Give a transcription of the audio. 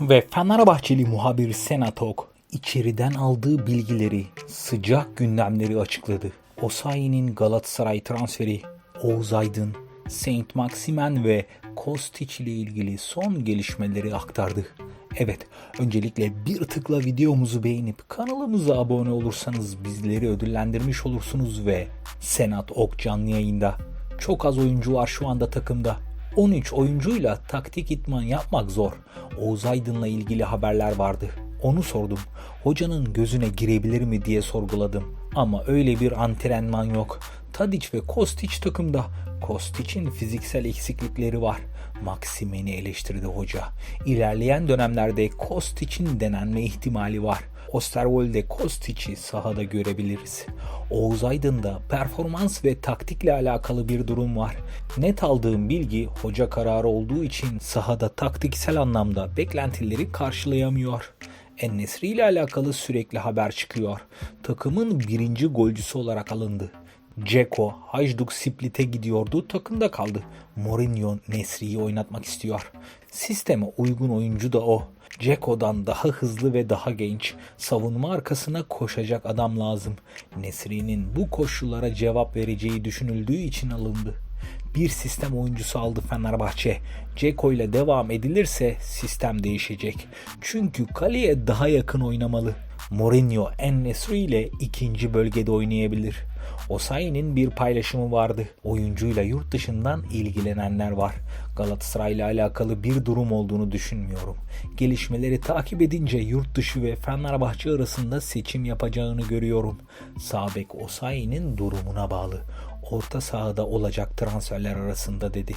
Ve Fenerbahçeli muhabir Senat Ok içeriden aldığı bilgileri, sıcak gündemleri açıkladı. Osayi'nin Galatasaray transferi, Oğuz Aydın, Saint Maximen ve Kostić ile ilgili son gelişmeleri aktardı. Evet, öncelikle bir tıkla videomuzu beğenip kanalımıza abone olursanız bizleri ödüllendirmiş olursunuz ve Senat Ok canlı yayında. Çok az oyuncu var şu anda takımda. 13 oyuncuyla taktik itman yapmak zor. Oğuz Aydın'la ilgili haberler vardı. Onu sordum. Hocanın gözüne girebilir mi diye sorguladım. Ama öyle bir antrenman yok. Tadic ve Kostić takımda. Kostić'in fiziksel eksiklikleri var. Maksimen'i eleştirdi hoca. İlerleyen dönemlerde Kostić'in denenme ihtimali var. Osterwolde Kostić'i sahada görebiliriz. Oğuz Aydın'da performans ve taktikle alakalı bir durum var. Net aldığım bilgi hoca kararı olduğu için sahada taktiksel anlamda beklentileri karşılayamıyor. Ennesri ile alakalı sürekli haber çıkıyor. Takımın birinci golcüsü olarak alındı. Ceko, Hajduk Split'e gidiyordu, takımda kaldı. Mourinho Nesri'yi oynatmak istiyor. Sisteme uygun oyuncu da o. Ceko'dan daha hızlı ve daha genç, savunma arkasına koşacak adam lazım. Nesri'nin bu koşullara cevap vereceği düşünüldüğü için alındı. Bir sistem oyuncusu aldı Fenerbahçe. Ceko ile devam edilirse sistem değişecek. Çünkü kaleye daha yakın oynamalı. Mourinho En-Nesyri ile ikinci bölgede oynayabilir. Osayi'nin bir paylaşımı vardı. Oyuncuyla yurt dışından ilgilenenler var. Galatasaray ile alakalı bir durum olduğunu düşünmüyorum. Gelişmeleri takip edince yurt dışı ve Fenerbahçe arasında seçim yapacağını görüyorum. Sabek Osayi'nin durumuna bağlı. Orta sahada olacak transferler arasında dedi.